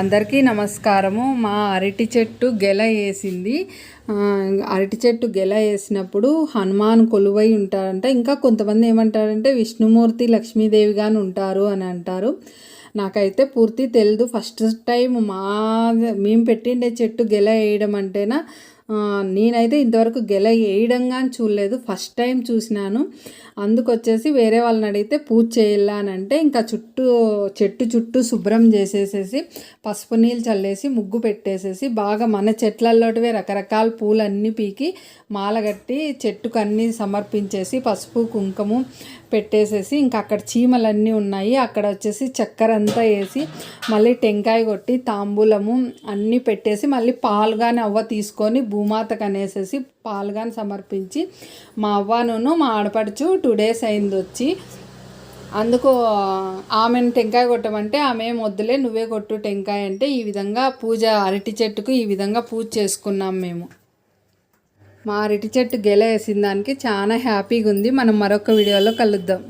అందరికీ నమస్కారము. మా అరటి చెట్టు గెల వేసింది. అరటి చెట్టు గెల వేసినప్పుడు హనుమాన్ కొలువై ఉంటారంట ఇంకా కొంతమంది ఏమంటారంటే విష్ణుమూర్తి లక్ష్మీదేవి గాని ఉంటారు అని అంటారు. నాకైతే పూర్తి తెలియదు ఫస్ట్ టైం మా మేము పెట్టిండే చెట్టు గెల వేయడం అంటేనా నేనైతే ఇంతవరకు గెల వేయడం కానీ చూడలేదు. ఫస్ట్ టైం చూసినాను. అందుకొచ్చేసి వేరే వాళ్ళని అడిగితే పూజ చేయాలా అని అంటే ఇంకా చుట్టూ చెట్టు చుట్టూ శుభ్రం చేసేసేసి పసుపు నీళ్ళు చల్లేసి ముగ్గు పెట్టేసేసి బాగా మన చెట్లలోటివే రకరకాల పూలన్నీ పీకి మాల కట్టి చెట్టుకు అన్నీ సమర్పించేసి పసుపు కుంకుమ పెట్టేసేసి ఇంకా అక్కడ చీమలన్నీ ఉన్నాయి. అక్కడ వచ్చేసి చక్కెర అంతా వేసి మళ్ళీ టెంకాయ కొట్టి తాంబూలము అన్నీ పెట్టేసి మళ్ళీ పాలు కానీ అవ్వ తీసుకొని భూమాతకు అనేసేసి పాలుగాని సమర్పించి మా అవ్వను మా ఆడపడుచు టూ డేస్ అయింది వచ్చి అందుకు ఆమెను టెంకాయ కొట్టమంటే ఆమె ఏం వద్దులే నువ్వే కొట్టు టెంకాయ అంటే ఈ విధంగా పూజ అరటి చెట్టుకు ఈ విధంగా పూజ చేసుకున్నాం మేము. మా అరటి చెట్టు గెల వేసిన దానికి చాలా హ్యాపీగా ఉంది మనం మరొక వీడియోలో కలుద్దాం.